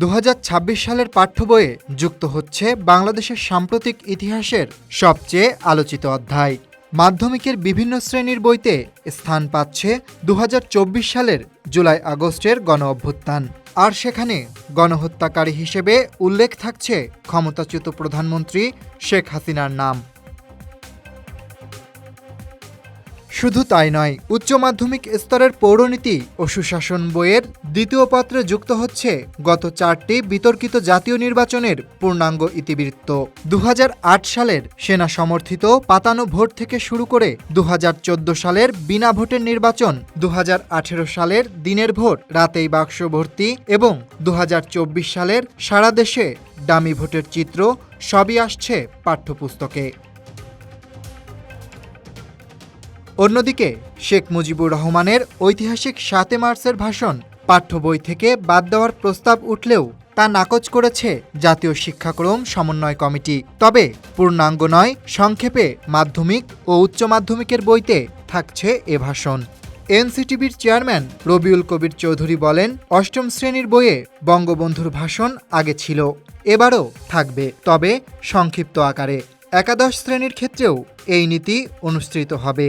দু হাজার ছাব্বিশ সালের পাঠ্য বইয়ে যুক্ত হচ্ছে বাংলাদেশের সাম্প্রতিক ইতিহাসের সবচেয়ে আলোচিত অধ্যায়। মাধ্যমিকের বিভিন্ন শ্রেণির বইতে স্থান পাচ্ছে দু হাজার চব্বিশ সালের জুলাই আগস্টের গণ অভ্যুত্থান। আর সেখানে গণহত্যাকারী হিসেবে উল্লেখ থাকছে ক্ষমতাচ্যুত প্রধানমন্ত্রী শেখ হাসিনার নাম। শুধু তাই নয়, উচ্চ মাধ্যমিক স্তরের পৌরনীতি ও সুশাসন বইয়ের দ্বিতীয় পত্রে যুক্ত হচ্ছে গত চারটি বিতর্কিত জাতীয় নির্বাচনের পূর্ণাঙ্গ ইতিবৃত্ত। দু হাজার আট সালের সেনা সমর্থিত পাতানো ভোট থেকে শুরু করে দু হাজার চোদ্দ সালের বিনা ভোটের নির্বাচন দু হাজার আঠেরো সালের দিনের ভোট রাতেই বাক্স ভর্তি এবং দু হাজার চব্বিশ সালের সারা দেশে ডামি ভোটের চিত্র সবই আসছে পাঠ্যপুস্তকে। অন্যদিকে, শেখ মুজিবুর রহমানের ঐতিহাসিক সাতে মার্চের ভাষণ পাঠ্য বই থেকে বাদ দেওয়ার প্রস্তাব উঠলেও তা নাকচ করেছে জাতীয় শিক্ষাক্রম সমন্বয় কমিটি। তবে পূর্ণাঙ্গ নয়, সংক্ষেপে মাধ্যমিক ও উচ্চ মাধ্যমিকের বইতে থাকছে এ ভাষণ। এনসিটিভির চেয়ারম্যান রবিউল কবির চৌধুরী বলেন, অষ্টম শ্রেণির বইয়ে বঙ্গবন্ধুর ভাষণ আগে ছিল, এবারও থাকবে, তবে সংক্ষিপ্ত আকারে। একাদশ শ্রেণির ক্ষেত্রেও এই নীতি অনুসৃত হবে।